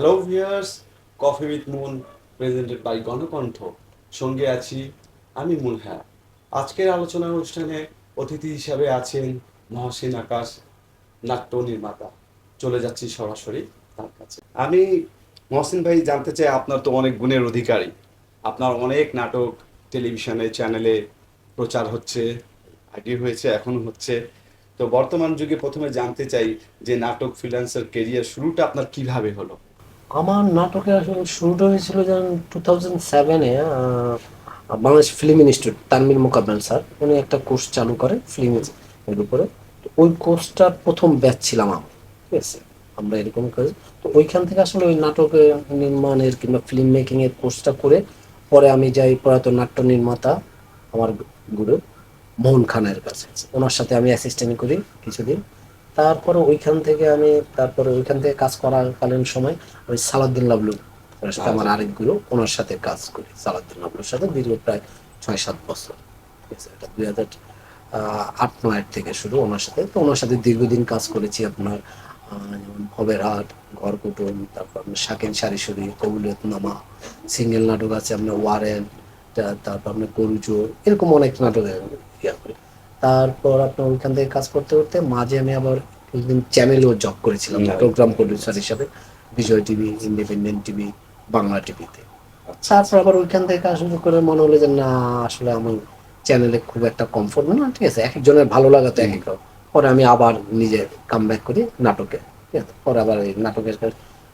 Hello viewers coffee with moon presented by Ganakantha সঙ্গে আছি আমি মুন হ্যাঁ আজকের আলোচনা অনুষ্ঠানে অতিথি হিসাবে আছেন মহসিন আকাশ, নাট্য নির্মাতা। চলে যাচ্ছি সরাসরি তার কাছে। আমি মহসিন ভাই, জানতে চাই আপনার তো অনেক গুণের অধিকারী। আপনার অনেক নাটক টেলিভিশনে, চ্যানেলে প্রচার হচ্ছে আগে হয়েছে এখন হচ্ছে। তো বর্তমান যুগে প্রথমে জানতে চাই যে নাটক ফ্রিল্যান্সার কেরিয়ার শুরুটা আপনার কীভাবে হলো? আমার নাটকে আসলে শুরুটা হয়েছিল যেন টু থাউজেন্ড সেভেনে Bangladesh film institute Tanmir Mokabbel sir. উনি একটা কোর্স চালু করে ফিল্ম এর উপরে। তো ওই কোর্সটার প্রথম ব্যাচ ছিলাম আমি, ঠিক আছে? আমরা এরকম কাজ তো ওইখান থেকে আসলে ওই নাটকের নির্মাণের কিংবা ফিল্ম মেকিংয়ের কোর্সটা করে পরে আমি যাই প্রয়াত নাট্য নির্মাতা আমার গুরু মোহন খানের কাছে। ওনার সাথে আমি অ্যাসিস্ট্যান্ট করি কিছুদিন। তারপরে ওইখান থেকে আমি তারপরে ওইখান থেকে কাজ করাকালীন সময় ওই সালাদ্দিন লাবলু ওনার সাথে আমার আরেক গুরু ওনার সাথে কাজ করি সালাদ্দিন লাবলুর সাথে দীর্ঘ প্রায় ছয় সাত বছর। ঠিক আছে এটা দুই হাজার আট নয়ের থেকে শুরু ওনার সাথে। তো ওনার সাথে দীর্ঘদিন কাজ করেছি আপনার যেমন ভবের হাট ঘর কুটুম তারপর আপনার শাকেন সারিসুরি কবুলিয়ত নামা সিঙ্গেল নাটক আছে আপনার ওয়ারেন তারপর আপনার গরুজোর এরকম অনেক নাটক ইয়া করি। তারপর আপনার ওইখান থেকে কাজ করতে করতে মাঝে আমি আবার কিছুদিন চ্যানেলেও জব করেছিলাম। প্রোগ্রাম প্রডিউসার হিসাবে Bijoy TV independent TV Bangla টিভিতে আচ্ছা। তারপর আবার ওইখান থেকে কাজ শুরু করে মনে হলো যে না আসলে আমি চ্যানেলে খুব একটা কমফোর্ট না। ঠিক আছে এক একজনের ভালো লাগা তো এক এক পরে আমি আবার নিজে কাম ব্যাক করি নাটকে ঠিক আছে? পরে আবার এই নাটকের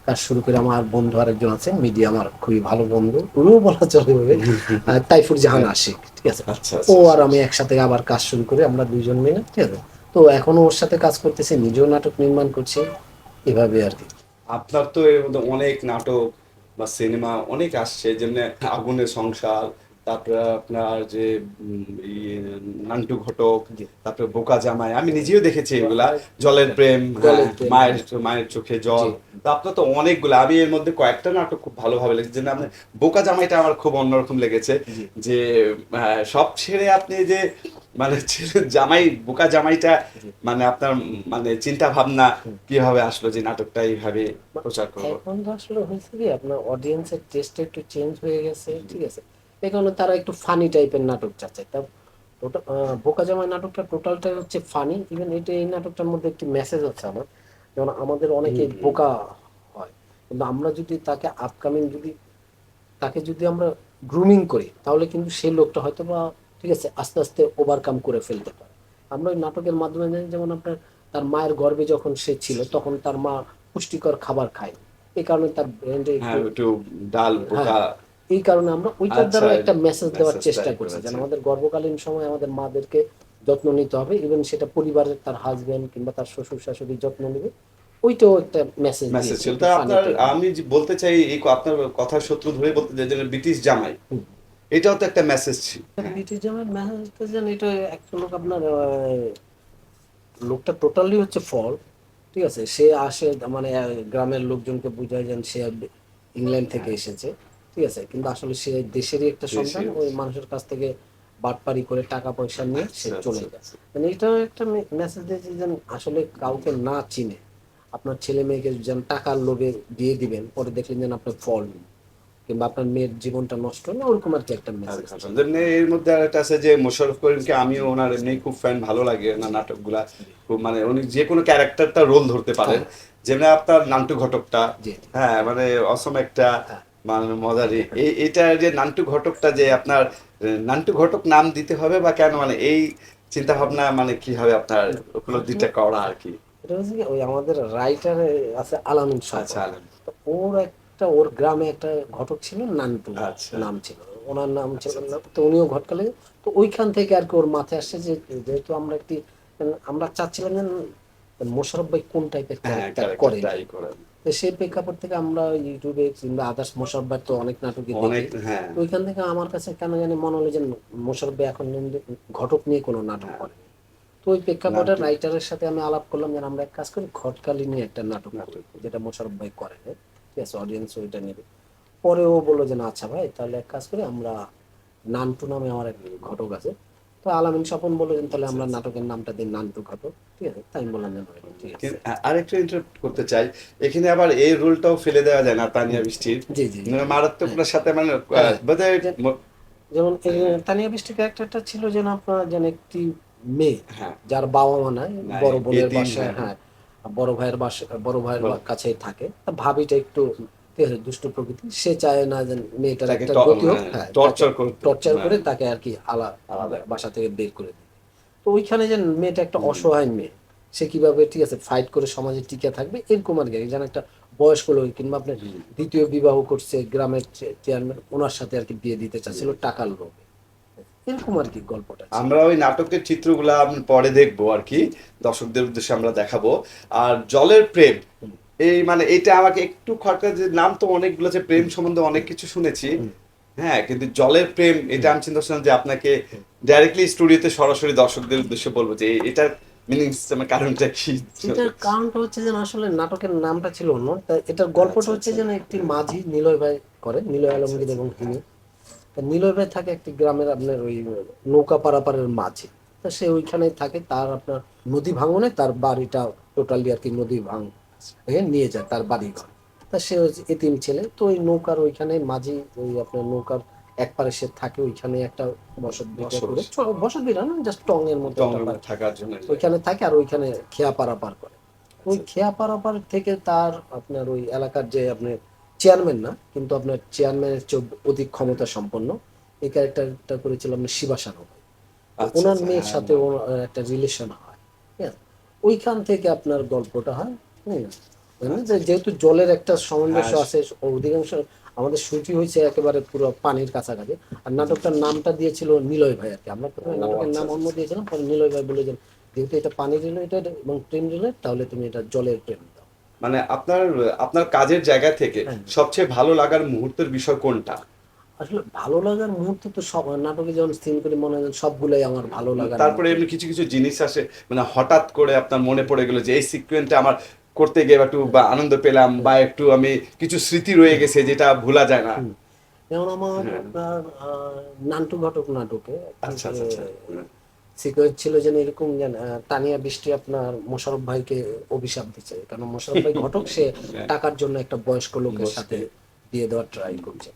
কাজ শুরু করে আমার বন্ধু আরেকজন আছে মিডিয়া আমার খুবই ভালো বন্ধু। ওরও বলা চলে হবে তাইফুর জাহান আশিক ঠিক আছে? আচ্ছা ও আর আমি একসাথে আবার কাজ শুরু করি আমরা দুইজন মিলে ঠিক আছে? তো এখনও ওর সাথে কাজ করতেছি নিজেও নাটক নির্মাণ করছি এভাবে আর কি। আপনার তো এর মধ্যে অনেক নাটক বা সিনেমা অনেক আসছে যেমন আগুনের সংসার তারপরে আপনার যে নান্টু ঘটক তারপরে বোকা জামাই আমি নিজেও দেখেছি এগুলা। জলের প্রেম হ্যাঁ, প্রেম। মায়ের মায়ের চোখে জল। তো আপনার তো অনেকগুলো আমি এর মধ্যে কয়েকটা নাটক খুব ভালোভাবে লেগেছে যেমন আপনার বোকা জামাইটা আমার খুব অন্যরকম লেগেছে যে সব ছেড়ে আপনি যে মানে জামাই বোকা জামাইটা মানে আপনার মানে চিন্তা ভাবনা কীভাবে আসলো যে নাটকটা এইভাবে প্রচার করব? এখন আসলে হয়েছে কি আপনার অডিয়েন্সের টেস্ট একটু চেঞ্জ হয়ে গেছে ঠিক আছে? এই কারণে তারা একটু ফানি টাইপের নাটক চাচ্ছে। তা বোকা জামাই নাটকটা টোটালটাই হচ্ছে ফানি ইভেন এটা এই নাটকটার মধ্যে একটি মেসেজ আছে আমার যেমন আমাদের অনেকে বোকা হয়। কিন্তু আমরা যদি তাকে আপকামিং যদি তাকে যদি আমরা গ্রুমিং করি তাহলে কিন্তু সেই লোকটা হয়তো বা ঠিক আছে আস্তে আস্তে ওভারকাম করে ফেলতে পারে। আমরা ওই নাটকের মাধ্যমে জানি যেমন আপনার তার মায়ের গর্ভে যখন সে ছিল তখন তার মা পুষ্টিকর খাবার খায়। এই কারণে তার ব্রেনে হ্যাঁ একটু ডাল বোকা এই কারণে আমরা ওইটার দ্বারা আচ্ছা, একটা মেসেজ দেওয়ার চেষ্টা করছি যেন আমাদের গর্ভকালীন সময় আমাদের মাদেরকে যত্ন নিতে হবে ইভেন সেটা পরিবারের তার হাজবেন্ড কিংবা তার শ্বশুর শাশুড়ি যত্ন নেবে ওইটাও একটা মেসেজ মেসেজ ছিল। তা আপনার আমি বলতে চাই এই আপনার কথার সূত্র ধরে বলতে চাই যে ব্রিটিশ জামাই এটাও তো একটা মেসেজ ছিল। ব্রিটিশ জামাই মেসেজটা যেন এটা একটা লোক আপনার আহ, লোকটা টোটালি হচ্ছে ফল ঠিক আছে? সে আসে মানে গ্রামের লোকজনকে বুঝায় যেন সে ইংল্যান্ড থেকে এসেছে। ঠিক আছে কিন্তু আসলে সে দেশেরই একটা সন্তান ওই মানুষের কাছ থেকে বাটপারি করে টাকা পয়সা নিয়ে সে আচ্ছা, চলে আচ্ছা, যায়। মানে এটাও একটা মেসেজ দিয়েছে যেন আসলে কাউকে না চিনে। আপনার ছেলে মেয়েকে যেন টাকার লোভে দিয়ে দিবেন পরে দেখলেন যেন আপনার ফল কিংবা আপনার মেয়ের জীবনটা নষ্ট হলো ওরকম আর কি একটা মেসেজ এর মধ্যে আরেকটা আছে যে মোশাররফ করিমকে আমিও ওনার এমনি খুব ফ্যান ভালো লাগে ওনার নাটকগুলা। খুব মানে উনি যে কোনো ক্যারেক্টারটা রোল ধরতে পারেন। যেমন আপনার নান্টু ঘটকটা। হ্যাঁ মানে অসম একটা এটা যে নান্টু ঘটকটা যে আপনার নান্টু ঘটক নাম দিতে হবে বা কেন? মানে এই চিন্তা ভাবনা মানে কীভাবে আপনার উপলব্ধিটা করা আর কি? এটা হচ্ছে ওই আমাদের রাইটার আছে আলামিন আচ্ছা ওর একটা ওর গ্রামে একটা ঘটক ছিল নান্টু আচ্ছা। নাম ছিল। ওনার নাম ছিল তো উনিও ঘটকালে। তো ওইখান থেকে আর কি ওর মাথায় আসছে যে যেহেতু আমরা একটি আমরা চাচ্ছিলাম যে মোশারফ ভাই কোন টাইপের ক্যারেক্টার করেন। তো সেই প্রেক্ষাপট থেকে আমরা ইউটিউবে কিংবা আদার্স মোশারফ তো অনেক নাটকই দেখি। হ্যাঁ। ওইখান থেকে আমার কাছে কেন জানি মনে হলো যে মোশারফ এখন ঘটক নিয়ে কোনো নাটক করে। তো ওই প্রেক্ষাপটে নাটক। রাইটারের সাথে আমি আলাপ করলাম যে আমরা এক কাজ করি ঘটকালি নিয়ে একটা নাটক করি যেটা মোশারফ ভাই করে। ঠিক আছে অডিয়েন্স ওইটা নেবে। পরে ও বলল যে না আচ্ছা ভাই তাহলে এক কাজ করি আমরা নানটু নামে আমার এক ঘটক আছে তো আলামিন স্বপন বললেন তাহলে আমরা নাটকের নামটা দিই নান্টু ঘটক ঠিক আছে তাই বললাম ঠিক আছে। আরেকটু ইন্টারাপ্ট করতে চাই। এখানে আবার এই রোলটাও ফেলে দেওয়া যায় না তানিয়া বৃষ্টির। জি জি। মানে মারাত্মকটার সাথে মানে হ্যাঁ। বোধহয় যেমন তানিয়া বৃষ্টি ক্যারেক্টারটা ছিল যেন আপনার যেন একটি মেয়ে হ্যাঁ। যার বাবা মা নাই বড় বোনের বাসায় হ্যাঁ। হ্যাঁ বড় ভাইয়ের বাসা বড় ভাইয়ের কাছেই থাকে। ভাবিটা একটু ঠিক আছে, দুষ্ট প্রকৃতি সে চায় না যে মেয়েটার একটা গতি হোক। হ্যাঁ, হ্যাঁ। টর্চার করে হ্যাঁ। তাকে আর কি আলাদা। বাসা থেকে বের করে দিবে। তো ওইখানে যে মেয়েটা একটা অসহায় মেয়ে সে কীভাবে ঠিক আছে ফাইট করে সমাজে টিকে থাকবে এরকম আর কি। যেন একটা বয়স্ক লোক কিংবা আপনার দ্বিতীয় বিবাহ করছে গ্রামের চেয়ারম্যান ওনার সাথে আর কি বিয়ে দিতে চাচ্ছিল টাকার লোভে। এরকম আর কি গল্পটা আমরা ওই নাটকের চিত্রগুলো পরে দেখব আর কি। দর্শকদের উদ্দেশ্যে আমরা দেখাবো। আর জলের প্রেম এই মানে এটা আমাকে একটু খরচা যে নাম তো অনেকগুলো আছে প্রেম সম্বন্ধে অনেক কিছু শুনেছি। হ্যাঁ কিন্তু জলের প্রেম এটা আমি চিন্তা করছিলাম যে আপনাকে ডাইরেক্টলি স্টুডিওতে সরাসরি দর্শকদের উদ্দেশ্যে বলব যে এটার মিনিং মানে কারণটা কি? এটার কারণটা হচ্ছে যে আসলে নাটকের নামটা ছিল অন্য। এটার গল্পটা আচ্ছা, হচ্ছে যেন একটি মাঝি নিলয় ভাই করে নিলয় আলমগীর এবং হিমি তা নিলয় ভাই থাকে একটি গ্রামের আপনার ওই নৌকা পারাপারের মাঝি। তা সে ওইখানে থাকে তার আপনার নদী ভাঙনে তার বাড়িটা টোটালি আর কি নদী ভাঙ নিয়ে যায় তার বাড়ি ঘর তা সে এতিম ছেলে তো ওই নৌকার ওইখানে মাঝি ওই আপনার নৌকার এক পারে সে থাকে ওইখানে একটা বসত ভিটা করে। বসত। চ- না জাস্ট টং এর মতো। থাকার জন্য। ওইখানে থাকে আর ওইখানে খেয়া পারাপার করে। ওই খেয়া পারাপার থেকে তার আপনার ওই এলাকার যে আপনার চেয়ারম্যান না কিন্তু আপনার চেয়ারম্যানের চেয়ে অধিক ক্ষমতা সম্পন্ন এই ক্যারেক্টারটা করেছিল আপনার শিবাসানো আচ্ছা, ওনার আচ্ছা, মেয়ের হ্যাঁ, সাথে ওর একটা রিলেশন হয়? ওইখান থেকে আপনার গল্পটা হয় যেহেতু জলের একটা সামঞ্জস্য হ্যাঁ, আছে অধিকাংশ আমাদের শুটিং হয়েছে একেবারে পুরো পানির কাছাকাছি। আর নাটকটার নামটা দিয়েছিল নিলয় ভাই আর কি আমরা প্রথমে নাটকের আচ্ছা, নাম অন্য দিয়েছিলাম পরে নিলয় ভাই বলে যেহেতু এটা পানি রিলেটেড এবং প্রেম রিলেটেড তাহলে তুমি এটা জলের দাও। মানে আপনার আপনার কাজের জায়গা থেকে হ্যাঁ। সবচেয়ে ভালো লাগার মুহূর্তের বিষয় কোনটা? আসলে ভালো লাগার মুহূর্ত তো সব নাটকে যেমন সিন করে মনে হয় সবগুলাই আমার ভালো লাগার তারপরে এমনি কিছু কিছু জিনিস আসে মানে হঠাৎ করে আপনার মনে পড়ে গেল যে এই সিকুয়েন্সটা আমার করতে গিয়ে একটু বা আনন্দ পেলাম বা একটু আমি কিছু স্মৃতি রয়ে গেছে যেটা ভোলা যায় না। যেমন আমার হ্যাঁ। নান্টু ঘটক নাটকে আচ্ছা আচ্ছা আচ্ছা। সিকোয়েন্স ছিল যেন এরকম যেন তানিয়া বৃষ্টি আপনার মোশারফ ভাইকে অভিশাপ দিচ্ছে। কারণ মোশারফ ভাই ঘটক সে হ্যাঁ। টাকার জন্য একটা বয়স্ক লোকের সাথে বিয়ে দেওয়ার ট্রাই করছে।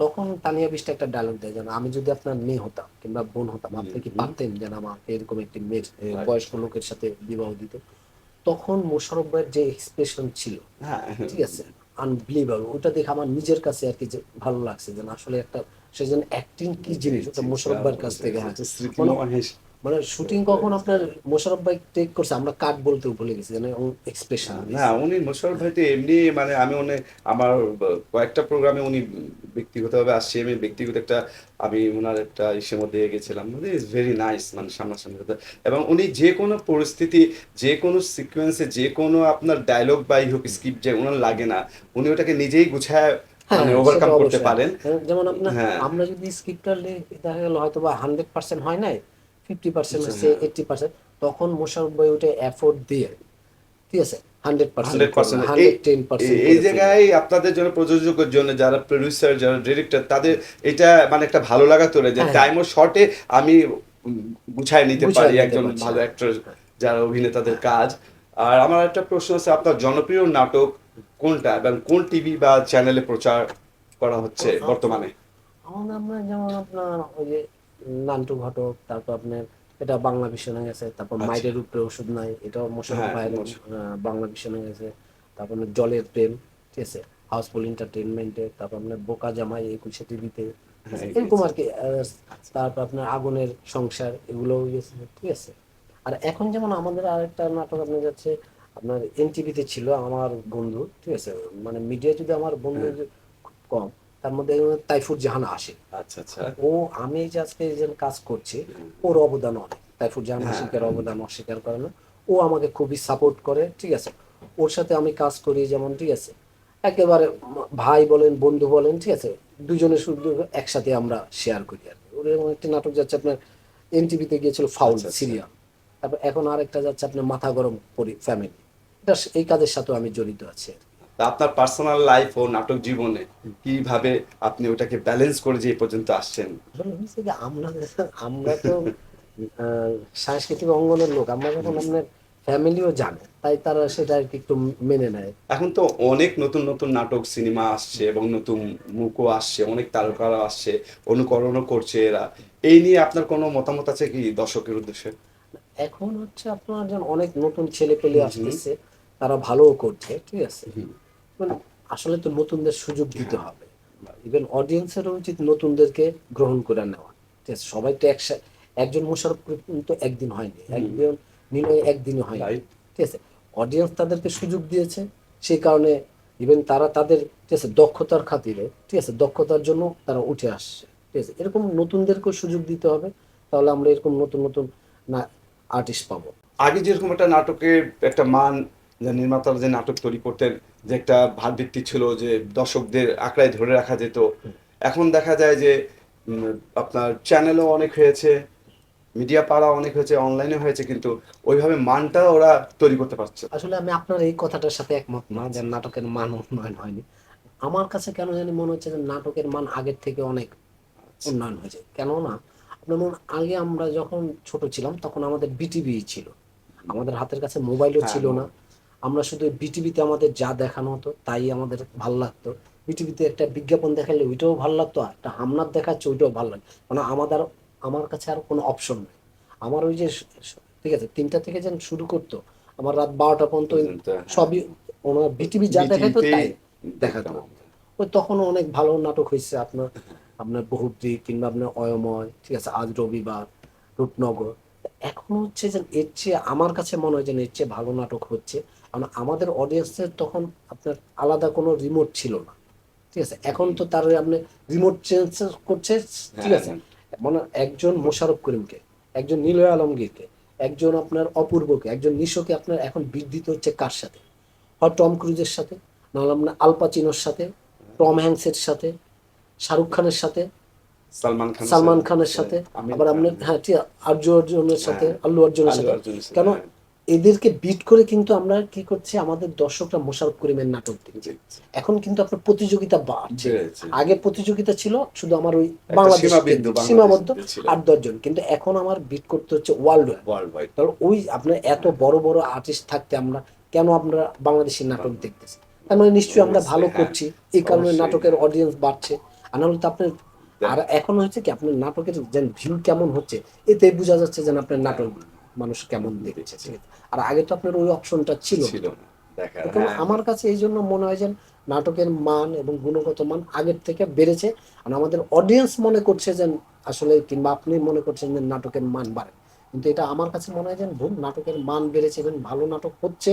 তখন তানিয়া বৃষ্টি একটা ডায়লগ দেয় যেন আমি যদি আপনার মেয়ে হতাম কিংবা বোন হতাম আপনি কি পারতেন যেন আমাকে এরকম একটি মেয়ের বয়স্ক লোকের সাথে বিবাহ দিতে? তখন মোশারফ ভাইয়ের যে এক্সপ্রেশন ছিল হ্যাঁ ঠিক আছে? আনবিলিভেবল ওটা দেখে আমার নিজের কাছে আর কি যে ভালো লাগছে যে আসলে একটা সেজন অ্যাক্টিং কি জিনিস ওটা মোশারফ ভাইয়ের কাছ থেকে হ্যাঁ মানে- মানে শুটিং কখন আপনার মোশারফ ভাই টেক করছে? আমরা কাট বলতেও ভুলে গেছি যেন এক্সপ্রেশন না উনি মোশারফ ভাই তো এমনি মানে আমি উনি আমার কয়েকটা প্রোগ্রামে উনি ব্যক্তিগতভাবে আসছে আমি ব্যক্তিগত একটা আমি ওনার একটা ইসের মধ্যে গেছিলাম। মানে ইজ ভেরি নাইস মানে সামনাসামনি কথা। এবং উনি যে কোনো পরিস্থিতি যে কোনো সিকোয়েন্সে যে কোনো আপনার ডায়লগ বা হোক স্ক্রিপ্ট যে ওনার লাগে না উনি ওটাকে নিজেই গুছায় মানে ওভারকাম করতে পারেন। যেমন আপনার হ্যাঁ। আমরা যদি স্ক্রিপ্টটা দেখা গেল হয়তো বা হান্ড্রেড পার্সেন্ট হয় নাই ফিফটি পার্সেন্ট এইটটি পার্সেন্ট তখন মোশারফ ভাই ওটা এফোর্ট দিয়ে ঠিক আছে? এই জায়গায় আপনাদের জন্য প্রযোজকের জন্য যারা প্রডিউসার যারা ডিরেক্টর তাদের এটা মানে একটা ভালো লাগা তোলে যে হ্যাঁ। টাইম ও শর্টে আমি গুছায় নিতে পারি একজন। ভালো অ্যাক্টর যারা অভিনেতাদের কাজ। আর আমার একটা প্রশ্ন আছে আপনার জনপ্রিয় নাটক কোনটা এবং কোন টিভি বা চ্যানেলে প্রচার করা হচ্ছে বর্তমানে? আমাদের আপনার যেমন আপনার ওই যে নান্টু ঘটক তারপর আপনার এটা বাংলা ভীষণে গেছে তারপর আচ্ছা। মাইরের উপরে ওষুধ নাই এটাও মোশারফ হ্যাঁ, ভাইয়ের বাংলা ভীষণে গেছে। তারপর জলের প্রেম ঠিক আছে? হাউসফুল এন্টারটেনমেন্টে তারপর আপনার বোকা জামাই একুশে টিভিতে হ্যাঁ, এরকম আর কি তারপর আপনার আগুনের সংসার এগুলো গেছে ঠিক আছে? আর এখন যেমন আমাদের আরেকটা নাটক আপনার যাচ্ছে আপনার এনটিভিতে ছিল আমার বন্ধু ঠিক আছে? মানে মিডিয়া যদি আমার বন্ধু হ্যাঁ। খুব কম তার মধ্যে তাইফুর জাহান আসে। আচ্ছা আচ্ছা। ও আমি যে আজকে যে কাজ করছি ওর অবদান অনেক। তাইফুর জাহান হ্যাঁ। আশিকের অবদান অস্বীকার করে না। ও আমাকে খুবই সাপোর্ট করে ঠিক আছে? ওর সাথে আমি কাজ করি যেমন ঠিক আছে? একেবারে ভাই বলেন বন্ধু বলেন ঠিক আছে? দুজনে শুধু একসাথে আমরা শেয়ার করি আর ওর এরকম একটি নাটক যাচ্ছে আপনার এনটিভিতে গিয়েছিল ফাউল আচ্ছা, আচ্ছা। সিরিয়াল। তারপর এখন আরেকটা যাচ্ছে আপনার মাথা গরম পরি ফ্যামিলি এটা এই কাজের সাথে আমি জড়িত আছি আর। তা আপনার পার্সোনাল লাইফ ও নাটক জীবনে কীভাবে আপনি ওটাকে ব্যালেন্স করে যে পর্যন্ত আসছেন? আমরা আমরা তো সাংস্কৃতিক অঙ্গনের লোক আমরা যখন আপনার ফ্যামিলিও জানে তাই তারা সেটা আর কি একটু মেনে নেয়। এখন তো অনেক নতুন নতুন নাটক সিনেমা আসছে এবং নতুন মুখও আসছে অনেক তারকারা আসছে অনুকরণও করছে এরা। এই নিয়ে আপনার কোনো মতামত আছে কি দর্শকের উদ্দেশ্যে? এখন হচ্ছে আপনার অনেক নতুন ছেলে পেলে আসতেছে তারা ভালোও করছে ঠিক আছে? মানে আসলে তো নতুনদের সুযোগ দিতে হবে। ইভেন অডিয়েন্সেরও উচিত নতুনদেরকে গ্রহণ করে নেওয়া। ঠিক আছে সবাই তো একসাথে একজন মোশারফ তো একদিন হয়নি। একজন নিলয় একদিনে হয়নি। ঠিক আছে অডিয়েন্স তাদেরকে সুযোগ দিয়েছে সেই কারণে ইভেন তারা তাদের ঠিক আছে দক্ষতার খাতিরে ঠিক আছে দক্ষতার জন্য তারা উঠে আসছে। ঠিক আছে এরকম নতুনদেরকেও সুযোগ দিতে হবে তাহলে আমরা এরকম নতুন নতুন না আর্টিস্ট পাবো। আগে যেরকম একটা নাটকের একটা মান যে নির্মাতারা যে নাটক তৈরি করতেন যে একটা ভাবভিত্তি ছিল যে দর্শকদের আঁকড়ায় ধরে রাখা যেত। এখন দেখা যায় যে আপনার চ্যানেলও অনেক হয়েছে মিডিয়া পাড়া অনেক হয়েছে অনলাইনে হয়েছে কিন্তু ওইভাবে মানটা ওরা তৈরি করতে পারছে আসলে আমি আপনার এই কথাটার সাথে একমত না যে নাটকের মান উন্নয়ন হয়নি। আমার কাছে কেন জানি মনে হচ্ছে যে নাটকের মান আগের থেকে অনেক উন্নয়ন হয়েছে। কেননা আপনার মনে আগে আমরা যখন ছোট ছিলাম তখন আমাদের বিটিভি ছিল। আমাদের হাতের কাছে মোবাইলও হ্যাঁ, ছিল না। আমরা শুধু বিটিভিতে আমাদের যা দেখানো হতো তাই আমাদের ভালো লাগতো। বিটিভিতে একটা বিজ্ঞাপন দেখালে ওইটাও ভালো লাগতো আর একটা হামনার দেখাচ্ছে ওইটাও ভালো লাগে মানে আমাদের আমার কাছে আর কোনো অপশন নেই। আমার ওই যে ঠিক আছে তিনটা থেকে যেন শুরু করতো আমার রাত বারোটা পর্যন্ত হ্যাঁ। সবই ওনার বিটিভি যা দেখাতো তাই দেখাতো। ওই তখন অনেক ভালো নাটক হয়েছে আপনার আপনার বহুদ্রিক কিংবা আপনার অয়ময় ঠিক আছে আজ রবিবার রূপনগর। এখন হচ্ছে যে এর চেয়ে আমার কাছে মনে হয় যে এর চেয়ে ভালো নাটক হচ্ছে কারণ আমাদের অডিয়েন্সের তখন আপনার আলাদা কোনো রিমোট ছিল না। ঠিক আছে? এখন তো তার আপনি রিমোট চেঞ্জ করছে ঠিক আছে? মানে একজন মোশারফ করিমকে একজন নিলয় আলমগীরকে একজন আপনার অপূর্বকে একজন নিশোকে আপনার এখন বিদ্যুৎ হচ্ছে কার সাথে? হয় টম ক্রুজের সাথে নাহলে আপনার আলপাচিনোর সাথে টম হ্যাংসের সাথে শাহরুখ খানের সাথে সালমান খান সালমান খানের সাথে আবার খান। আপনার হ্যাঁ ঠিক আছে, আর্য অর্জুনের সাথে হ্যাঁ, আল্লু অর্জুনের সাথে কেন? হ্যাঁ। এদেরকে বিট করে কিন্তু আমরা কি করছি? আমাদের দর্শকরা মোশারফ করিমের নাটক দেখছে। এখন কিন্তু আপনার প্রতিযোগিতা বাড়ছে। আগে প্রতিযোগিতা ছিল শুধু আমার ওই বাংলাদেশ সীমাবদ্ধ আট দশজন কিন্তু এখন আমার বিট করতে হচ্ছে ওয়ার্ল্ড ওয়াইড ওই আপনার এত বড় বড় আর্টিস্ট থাকতে আমরা কেন আমরা বাংলাদেশি নাটক দেখতেছি? তার মানে নিশ্চয়ই আমরা ভালো করছি। এই কারণে নাটকের অডিয়েন্স বাড়ছে। আর নাহলে তো আপনার আর এখন হচ্ছে কি আপনার নাটকের যে ভিউ কেমন হচ্ছে এতে বোঝা যাচ্ছে যে আপনার নাটক মানুষ কেমন দেখছে আর আগে তো আপনার ওই অপশনটা ছিল এখন আমার কাছে এই জন্য মনে হয় যে নাটকের মান এবং গুণগত মান আগের থেকে বেড়েছে আর আমাদের অডিয়েন্স মনে করছে যে আসলে কিংবা আপনি মনে করছেন যে নাটকের মান বাড়ে। কিন্তু এটা আমার কাছে মনে হয় যে ভুল নাটকের মান বেড়েছে এবং ভালো নাটক হচ্ছে।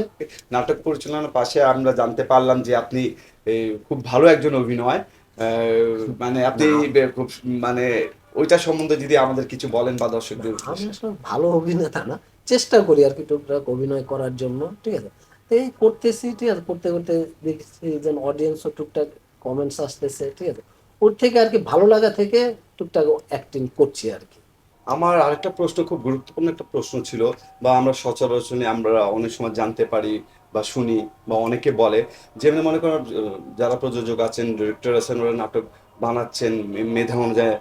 নাটক পরিচালনার পাশে আমরা জানতে পারলাম যে আপনি খুব ভালো একজন অভিনয়। আহ, মানে আপনি খুব মানে ওইটা সম্বন্ধে যদি আমাদের কিছু বলেন বা দর্শকদের আমি আসলে ভালো অভিনেতা না চেষ্টা করি আর কি টুকটাক অভিনয় করার জন্য ঠিক আছে? এই করতেছি ঠিক আছে? করতে করতে দেখছি যে অডিয়েন্সও টুকটাক কমেন্টস আসতেছে ঠিক আছে? ওর থেকে আর কি ভালো লাগা থেকে টুকটাক অ্যাক্টিং করছি আর কি। আমার আরেকটা প্রশ্ন খুব গুরুত্বপূর্ণ একটা প্রশ্ন ছিল বা আমরা সচরাচর আমরা অনেক সময় জানতে পারি বা শুনি বা অনেকে বলে যেমনি মনে করেন যারা প্রযোজক আছেন ডিরেক্টর আছেন ওরা নাটক বানাচ্ছেন মেধা অনুযায়ী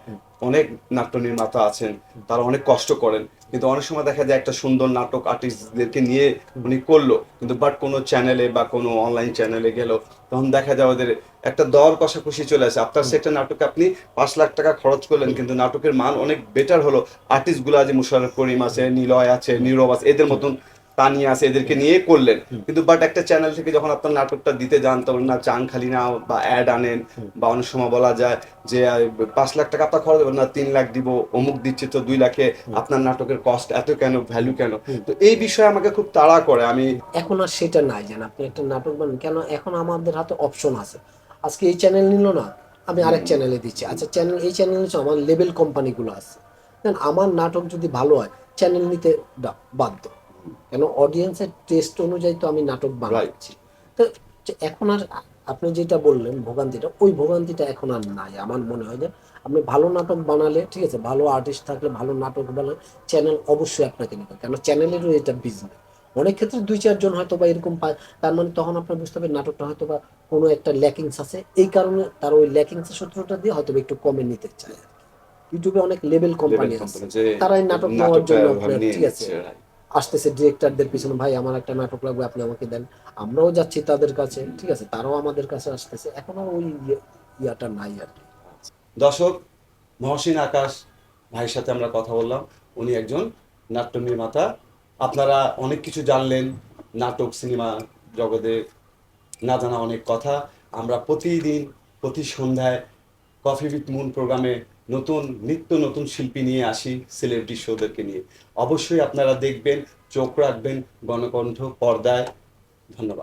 অনেক নাট্য নির্মাতা আছেন তারা অনেক কষ্ট করেন। কিন্তু অনেক সময় দেখা যায় একটা সুন্দর নাটক আর্টিস্টদেরকে নিয়ে উনি করল কিন্তু বাট কোনো চ্যানেলে বা কোনো অনলাইন চ্যানেলে গেল তখন দেখা যায় ওদের একটা দর কষাকষি চলে আসে। আপনার সে একটা নাটকে আপনি পাঁচ লাখ টাকা খরচ করলেন কিন্তু নাটকের মান অনেক বেটার হলো। আর্টিস্টগুলো আছে মুশারফ করিম আছে নিলয় আছে নীরব আছে এদের মতন তানিয়া আছে এদেরকে নিয়ে করলেন। কিন্তু বাট একটা চ্যানেল থেকে যখন আপনার নাটকটা দিতে যান, তখন না চান খালি না বা অ্যাড আনেন বা অনেক সময় বলা যায় যে পাঁচ লাখ টাকা আপনার খরচ দেবেন না, তিন লাখ দিব, অমুক দিচ্ছে তো দুই লাখে আপনার নাটকের কস্ট এত কেন ভ্যালু কেন? তো এই বিষয়ে আমাকে খুব তাড়া করে, আমি এখন আর সেটা নাই যেন আপনি একটা নাটক বানান, কেন এখন আমাদের হাতে অপশন আছে। আজকে এই চ্যানেল নিল না, আমি আরেক চ্যানেলে দিচ্ছি। আচ্ছা চ্যানেল এই চ্যানেল আমার লেভেল কোম্পানিগুলো আছে। আমার নাটক যদি ভালো হয় চ্যানেল নিতে বাধ্য। কেন? অডিয়েন্সের টেস্ট অনুযায়ী তো আমি নাটক বানাচ্ছি। তো এখন আর আপনি যেটা বললেন ভোগান্তিটা ওই ভোগান্তিটা এখন আর নাই। আমার মনে হয় যে আপনি ভালো নাটক বানালে ঠিক আছে ভালো আর্টিস্ট থাকলে ভালো নাটক বানালে চ্যানেল অবশ্যই আপনাকে নেবে কেন? চ্যানেলেরও এটা বিজনেস অনেক ক্ষেত্রে দুই চারজন হয়তো বা এরকম পায় তার মানে তখন আপনার বুঝতে হবে নাটকটা হয়তো বা কোনো একটা ল্যাকিংস আছে। এই কারণে তার ওই ল্যাকিংসের সূত্রটা দিয়ে হয়তো একটু কমে নিতে চায় ইউটিউবে অনেক লেভেল কোম্পানি আছে। যে তারাই নাটক নেওয়ার জন্য আপনার ঠিক আছে. আসতেছে ডিরেক্টরদের পিছনে, ভাই, আমার একটা নাটক লাগবে, আপনি আমাকে দেন। আমরাও যাচ্ছি তাদের কাছে, ঠিক আছে? তারাও আমাদের কাছে আসতেছে। এখনও ওই ইয়ে- ইয়াটা নাই আর কি। দর্শক, মহসিন আকাশ ভাইয়ের সাথে আমরা কথা বললাম। উনি একজন নাট্য নির্মাতা। আপনারা অনেক কিছু জানলেন, নাটক, সিনেমা জগতে না জানা অনেক কথা। আমরা প্রতিদিন, প্রতি সন্ধ্যায় কফি উইথ মুন প্রোগ্রামে নতুন, নিত্য নতুন শিল্পী নিয়ে আসি সেলিব্রিটি শোদেরকে নিয়ে। অবশ্যই আপনারা দেখবেন, চোখ রাখবেন, গণকণ্ঠ পর্দায়। ধন্যবাদ।